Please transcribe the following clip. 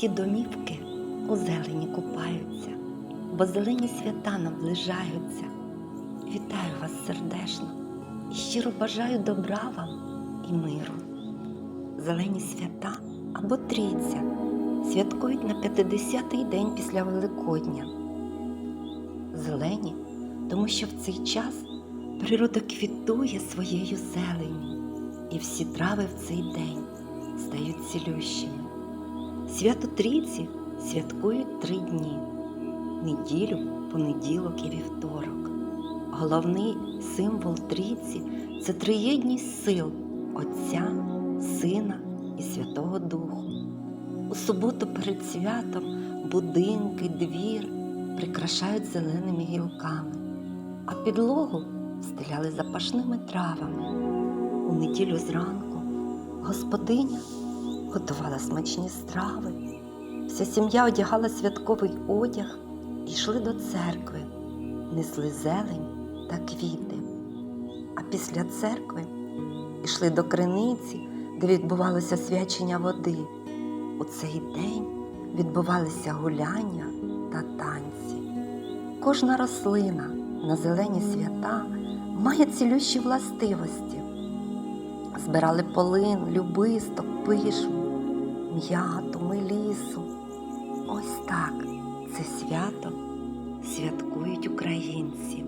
всі домівки у зелені купаються, бо зелені свята наближаються. Вітаю вас сердечно і щиро бажаю добра вам і миру. Зелені свята або трійця святкують на 50-й день після Великодня. Зелені, тому що в цей час природа квітує своєю зеленню, і всі трави в цей день стають цілющими. Свято Трійці святкують три дні неділю, понеділок і вівторок. Головний символ трійці це триєдність сил Отця, Сина і Святого Духу. У суботу перед святом будинки, двір прикрашають зеленими гілками, а підлогу стеляли запашними травами. У неділю зранку господиня готувала смачні страви. Вся сім'я одягала святковий одяг і йшли до церкви, несли зелень та квіти. А після церкви йшли до криниці, де відбувалося свячення води. У цей день відбувалися гуляння та танці. Кожна рослина на зелені свята має цілющі властивості. Збирали полин, любисток, пишму, м'яту, мелісу. Ось так це свято святкують українці.